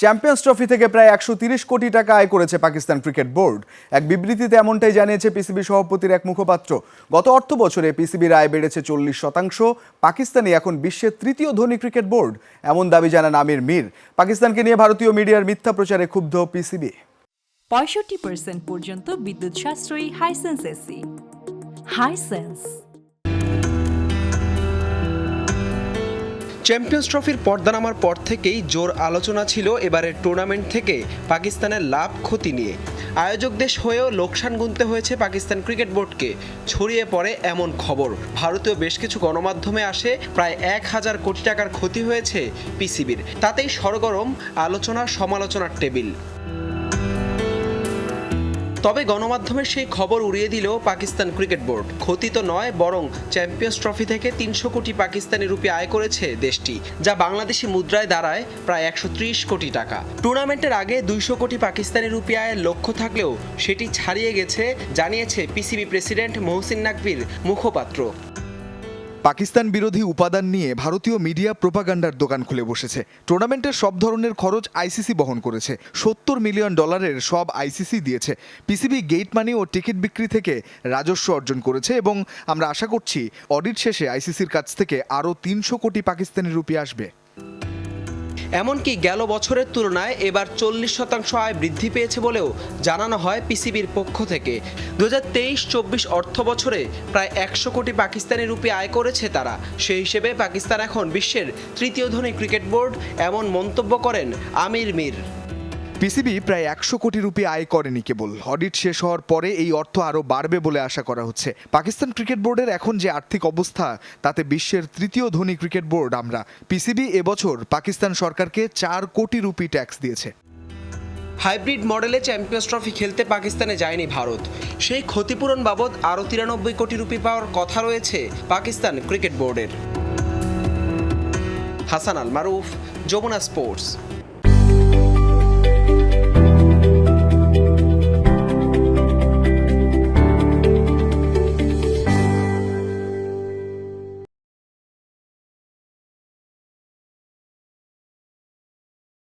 Champions trophy থেকে প্রায় একশো কোটি টাকা আয় করেছে পাকিস্তান ক্রিকেট বোর্ড। এক বিবৃতিতে এমনটাই জানিয়েছে পিসিবি সভাপতির এক মুখপাত্র। গত অর্থ বছরে পিসিবির আয় বেড়েছে চল্লিশ শতাংশ। পাকিস্তানই এখন বিশ্বের তৃতীয় ধনী ক্রিকেট বোর্ড, এমন দাবি জানান আমির মীর। পাকিস্তানকে নিয়ে ভারতীয় মিডিয়ার মিথ্যা প্রচারে ক্ষুব্ধ পিসিবি। পঁয়ষট্টি পর্যন্ত বিদ্যুৎ সাশ্রয়ী হাইসেন্স এসি হাইসেন্স চ্যাম্পিয়ন্স ট্রফির পর্দা নামার পর থেকেই জোর আলোচনা ছিল এবারের টুর্নামেন্ট থেকে পাকিস্তানের লাভ ক্ষতি নিয়ে। আয়োজক দেশ হয়েও লোকসান গুনতে হয়েছে পাকিস্তান ক্রিকেট বোর্ডকে। ছড়িয়ে পড়ে এমন খবর। ভারতীয় বেশ কিছু গণমাধ্যমে আসে, প্রায় এক হাজার কোটি টাকার ক্ষতি হয়েছে পিসিবির। তাতেই সরগরম, আলোচনা, সমালোচনার টেবিল। তবে গণমাধ্যমের সেই খবর উড়িয়ে দিল পাকিস্তান ক্রিকেট বোর্ড। ক্ষতি তো নয়, বরং চ্যাম্পিয়ন্স ট্রফি থেকে তিনশো কোটি পাকিস্তানি রুপি আয় করেছে দেশটি, যা বাংলাদেশি মুদ্রায় দাঁড়ায় প্রায় একশো ত্রিশ কোটি টাকা। টুর্নামেন্টের আগে দুইশো কোটি পাকিস্তানি রুপি আয়ের লক্ষ্য থাকলেও সেটি ছাড়িয়ে গেছে, জানিয়েছে পিসিবি প্রেসিডেন্ট মহসিন নাকবির মুখপাত্র। পাকিস্তান বিরোধী উপাদান নিয়ে ভারতীয় মিডিয়া প্রোপাগান্ডার দোকান খুলে বসেছে। টুর্নামেন্টের সব ধরনের খরচ আইসিসি বহন করেছে। সত্তর মিলিয়ন ডলারের সব আইসিসি দিয়েছে। পিসিবি গেট মানি ও টিকিট বিক্রি থেকে রাজস্ব অর্জন করেছে এবং আমরা আশা করছি অডিট শেষে আইসিসির কাছ থেকে আরও তিনশো কোটি পাকিস্তানি রুপি আসবে। এমনকি গেল বছরের তুলনায় এবার চল্লিশ শতাংশ আয় বৃদ্ধি পেয়েছে বলেও জানানো হয় পিসিবির পক্ষ থেকে। দু হাজার তেইশ চব্বিশ অর্থ বছরে প্রায় একশো কোটি পাকিস্তানি রুপি আয় করেছে তারা। সেই হিসেবে পাকিস্তান এখন বিশ্বের তৃতীয় ধনী ক্রিকেট বোর্ড, এমন মন্তব্য করেন আমির মির। পিসিবি প্রায় একশো কোটি রুপি আয় করেনি কেবল। অডিট শেষ হওয়ার পরে এই অর্থ আরও বাড়বে বলে আশা করা হচ্ছে। পাকিস্তান ক্রিকেট বোর্ডের এখন যে আর্থিক অবস্থা, তাতে বিশ্বের তৃতীয় ধনী ক্রিকেট বোর্ড, আমরা। পিসিবি এবছর পাকিস্তান সরকারকে চার কোটি রুপি ট্যাক্স দিয়েছে। হাইব্রিড মডেলে চ্যাম্পিয়ন্স ট্রফি খেলতে পাকিস্তানে যায়নি ভারত। সেই ক্ষতিপূরণ বাবদ আরও তিরানব্বই কোটি রুপি পাওয়ার কথা রয়েছে পাকিস্তান ক্রিকেট বোর্ডের। হাসান আল মারুফ, যমুনা স্পোর্টস।